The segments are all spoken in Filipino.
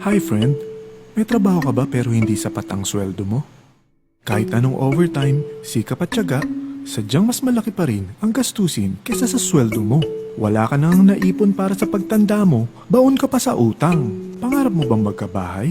Hi friend, may trabaho ka ba pero hindi sapat ang sweldo mo? Kahit anong overtime, sikap at tiyaga, sadyang mas malaki pa rin ang gastusin kesa sa sweldo mo. Wala ka nang naipon para sa pagtanda mo, baon ka pa sa utang. Pangarap mo bang magkabahay?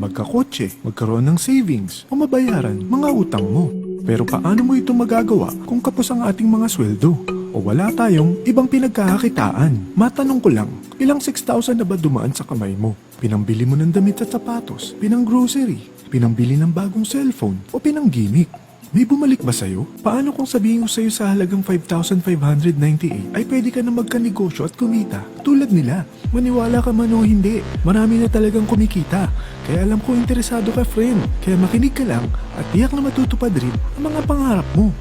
Magkakotse, magkaroon ng savings, o mabayaran mga utang mo? Pero paano mo ito magagawa kung kapos ang ating mga sweldo? O wala tayong ibang pinagkakakitaan? Matanong ko lang, ilang 6,000 na ba dumaan sa kamay mo? Pinambili mo ng damit at sapatos, pinang grocery, pinambili ng bagong cellphone, o pinang gimmick? May bumalik ba sa'yo? Paano kung sabihin ko sa'yo sa halagang 5,598 ay pwede ka na magkanegosyo at kumita? Tulad nila. Maniwala ka man o hindi, marami na talagang kumikita. Kaya alam ko interesado ka friend. Kaya makinig ka lang at tiyak na matutupad rin ang mga pangarap mo.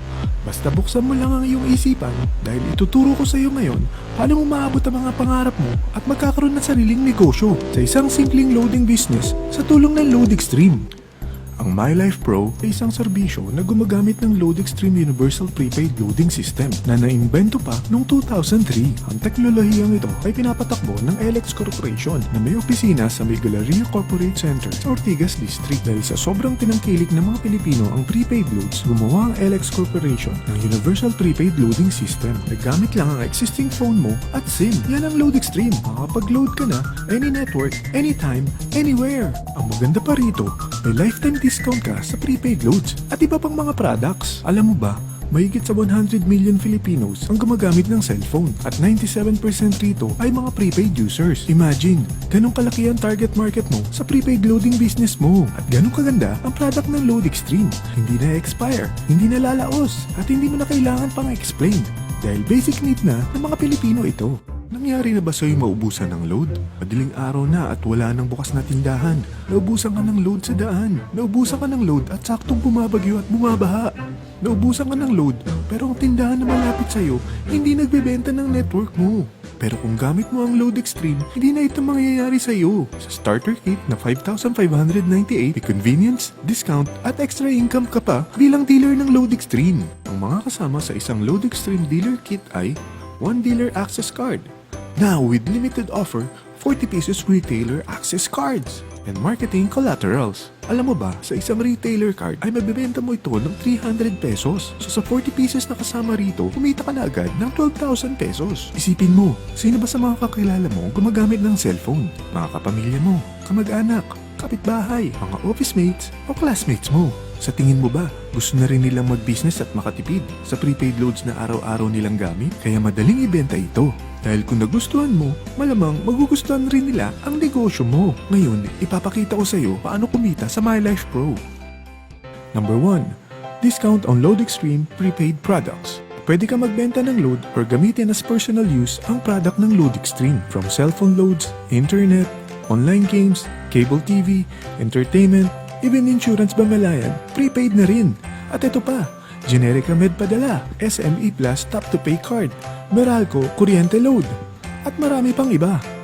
Basta buksan mo lang ang iyong isipan dahil ituturo ko sa iyo ngayon paano mo maabot ang mga pangarap mo at magkakaroon ng sariling negosyo sa isang simpleng loading business sa tulong ng Load Extreme. Ang MyLife Pro ay isang serbisyo na gumagamit ng Load Extreme Universal Prepaid Loading System na naimbento pa noong 2003. Ang teknolohiyang ito ay pinapatakbo ng LX Corporation na may opisina sa may Galleria Corporate Center sa Ortigas District. Dahil sa sobrang tinangkilik ng mga Pilipino ang prepaid loads, gumawa ang LX Corporation ng Universal Prepaid Loading System. Nagamit lang ang existing phone mo at SIM. Yan ang Load Extreme. Makakapag-load ka na any network, anytime, anywhere. Ang maganda pa rito, may lifetime discount ka sa prepaid loads at iba pang mga products. Alam mo ba, Mahigit sa 100 million Filipinos ang gumagamit ng cellphone at 97% rito ay mga prepaid users. Imagine, ganong kalaki ang target market mo sa prepaid loading business mo at ganong kaganda ang product ng Load Extreme. Hindi na expire, hindi na lalaos at hindi mo na kailangan pang explain dahil basic need na ng mga Pilipino ito. Nangyari na ba sa'yo maubusan ng load? Madaling araw na at wala nang bukas na tindahan. Naubusan ka ng load sa daan. Naubusan ka ng load at saktong bumabagyo at bumabaha. Naubusan ka ng load pero ang tindahan na malapit sa'yo hindi nagbebenta ng network mo. Pero kung gamit mo ang Load Extreme, hindi na ito mangyayari sa'yo. Sa starter kit na 5,598, may convenience, discount at extra income ka pa bilang dealer ng Load Extreme. Ang mga kasama sa isang Load Extreme dealer kit ay 1 dealer access card. Now with limited offer, 40 pesos retailer access cards and marketing collaterals. Alam mo ba, sa isang retailer card ay mabibenta mo ito ng 300 pesos. So sa 40 pieces na kasama rito, kumita ka na agad ng 12,000 pesos. Isipin mo, sino ba sa mga kakilala mo gumagamit ng cellphone? Mga kapamilya mo, kamag-anak, kapitbahay, mga office mates o classmates mo. Sa tingin mo ba, gusto na rin nilang mag-business at makatipid sa prepaid loads na araw-araw nilang gamit? Kaya madaling ibenta ito. Dahil kung nagustuhan mo, malamang magugustuhan rin nila ang negosyo mo. Ngayon, ipapakita ko sa iyo paano kumita sa MyLife Pro. Number 1. Discount on Load Extreme prepaid products. Pwede ka magbenta ng load or gamitin as personal use ang product ng Load Extreme from cellphone loads, internet, online games, cable TV, entertainment, even insurance bamalayan, prepaid na rin. At ito pa, Generica Med Padala, SME Plus Tap to Pay Card, Meralco Kuryente Load, at marami pang iba.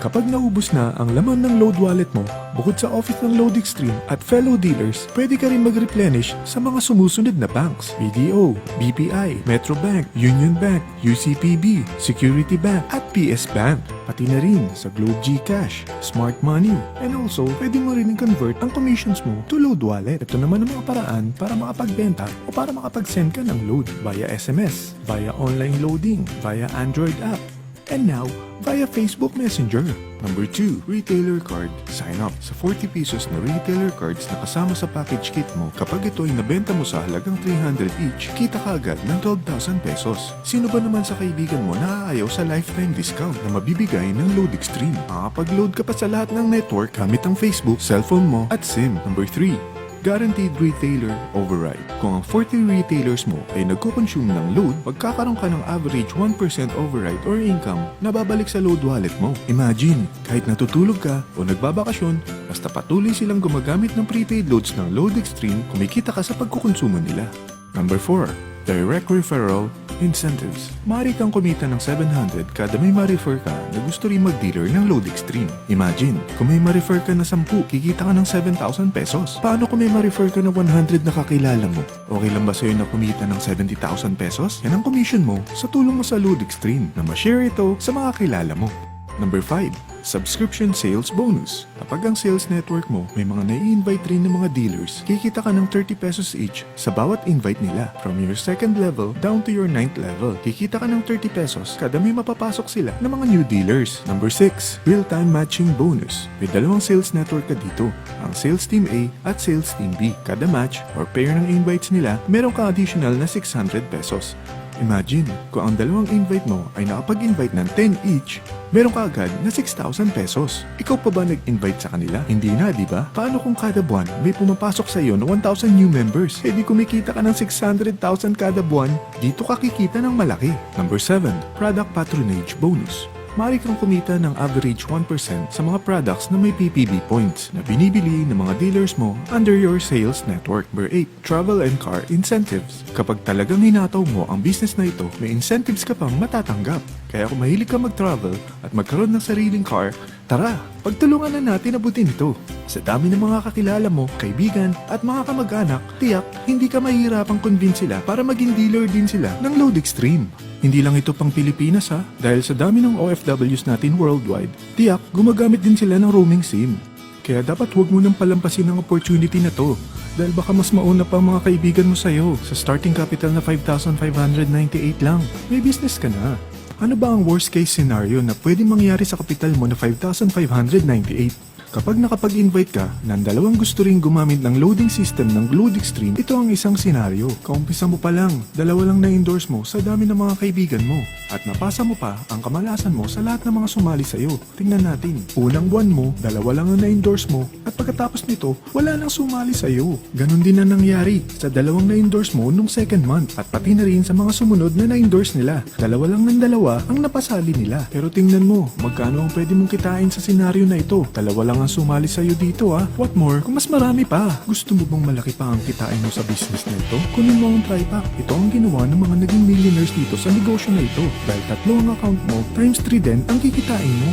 Kapag naubos na ang laman ng load wallet mo, bukod sa office ng Load Extreme at fellow dealers, pwede ka rin mag-replenish sa mga sumusunod na banks. BDO, BPI, Metro Bank, Union Bank, UCPB, Security Bank at PS Bank. Pati na rin sa Globe GCash, Smart Money, and also pwede mo rin convert ang commissions mo to load wallet. Ito naman ang mga paraan para makapagbenta o para makapag-send ka ng load via SMS, via online loading, via Android app, and now via Facebook Messenger. Number 2, retailer card. Sign up sa 40 pesos na retailer cards na kasama sa package kit mo. Kapag ito ay nabenta mo sa halagang 300 each, kita ka agad ng 12,000 pesos. Sino ba naman sa kaibigan mo na aayaw sa lifetime discount na mabibigay ng Load Extreme? Makakapag-load ka pa sa lahat ng network gamit ang Facebook, cellphone mo at SIM. Number 3, Guaranteed Retailer Override. Kung ang 40 retailers mo ay nagko-consume ng load, magkakaroon ka ng average 1% override or income na babalik sa load wallet mo. Imagine, kahit natutulog ka o nagbabakasyon, basta patuloy silang gumagamit ng prepaid loads ng Load Extreme, kumikita ka sa pagkukonsumo nila. Number 4. Direct Referral Incentives. Maaari kang kumita ng 700 kada may ma-refer ka na gusto rin mag-dealer ng Load Extreme. Imagine, kung may ma-refer ka na 10, kikita ka ng 7,000 pesos. Paano kung may ma-refer ka na 100 na kakilala mo? Okay lang ba sa'yo na kumita ng 70,000 pesos? Yan ang commission mo sa tulong mo sa Load Extreme na ma-share ito sa mga kilala mo. Number 5, subscription sales bonus. Kapag ang sales network mo may mga nai-invite rin ng mga dealers, kikita ka ng 30 pesos each sa bawat invite nila. From your second level down to your ninth level, kikita ka ng 30 pesos kada may mapapasok sila ng mga new dealers. Number 6, real-time matching bonus. May dalawang sales network ka dito, ang Sales Team A at Sales Team B. Kada match or pair ng invites nila, meron ka additional na 600 pesos. Imagine, kung ang dalawang invite mo ay nakapag-invite ng 10 each, meron ka agad na 6,000 pesos. Ikaw pa ba nag-invite sa kanila? Hindi na, di ba? Paano kung kada buwan may pumapasok sa iyo na 1,000 new members? E di kumikita ka ng 600,000 kada buwan, dito ka kikita ng malaki. Number 7, Product Patronage Bonus. Maaari kang kumita ng average 1% sa mga products na may PPB points na binibili ng mga dealers mo under your sales network. Number 8, Travel and Car Incentives. Kapag talagang hinataw mo ang business na ito, may incentives ka pang matatanggap. Kaya kung mahilig ka mag-travel at magkaroon ng sariling car, tara, pagtulungan na natin abutin ito. Sa dami ng mga kakilala mo, kaibigan at mga kamag-anak, tiyak hindi ka mahihirapang convince sila para maging dealer din sila ng Load Extreme. Hindi lang ito pang Pilipinas ha, dahil sa dami ng OFWs natin worldwide, tiyak gumagamit din sila ng roaming SIM. Kaya dapat huwag mo nang palampasin ang opportunity na to dahil baka mas mauna pa ang mga kaibigan mo sa'yo sa starting capital na 5,598 lang. May business ka na. Ano ba ang worst case scenario na pwede mangyari sa kapital mo na 5,598? Kapag nakapag-invite ka ng dalawang gusto ring gumamit ng loading system ng Load Extreme, ito ang isang senaryo. Kaumpisa mo pa lang, dalawa lang na-endorse mo sa dami ng mga kaibigan mo. At napasa mo pa ang kamalasan mo sa lahat ng mga sumali sa'yo. Tingnan natin, unang buwan mo, dalawa lang ang na-endorse mo, at pagkatapos nito, wala nang sumali sa'yo. Ganon din ang nangyari sa dalawang na-endorse mo nung second month, at pati na rin sa mga sumunod na na-endorse nila. Dalawa lang ng dalawa ang napasali nila. Pero tingnan mo, magkano ang pwede mong kitain sa senaryo na ito? Dalawa lang ang sumali sa'yo dito ah. What more, kung mas marami pa. Gusto mo bang malaki pa ang kitain mo sa business na ito? Kunin mo ang TriPack. Ito ang ginawa ng mga naging millionaires dito sa negosyo na ito. Dahil tatlo ang account mo, times 3 din ang kikitain mo.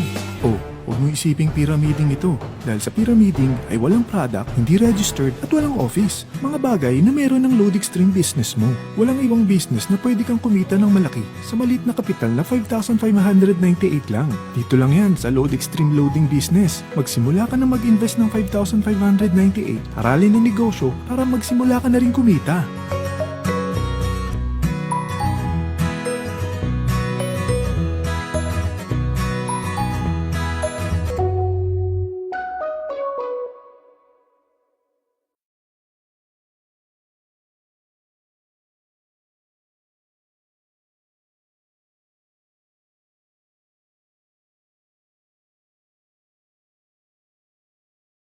Oh, Huwag mo isiping pyramiding ito dahil sa pyramiding ay walang product, hindi registered at walang office. Mga bagay na meron ng load extreme business mo. Walang ibang business na pwede kang kumita ng malaki sa maliit na kapital na 5,598 lang. Dito lang yan sa load extreme loading business. Magsimula ka na mag-invest ng 5,598. Aralin ang negosyo para magsimula ka na rin kumita.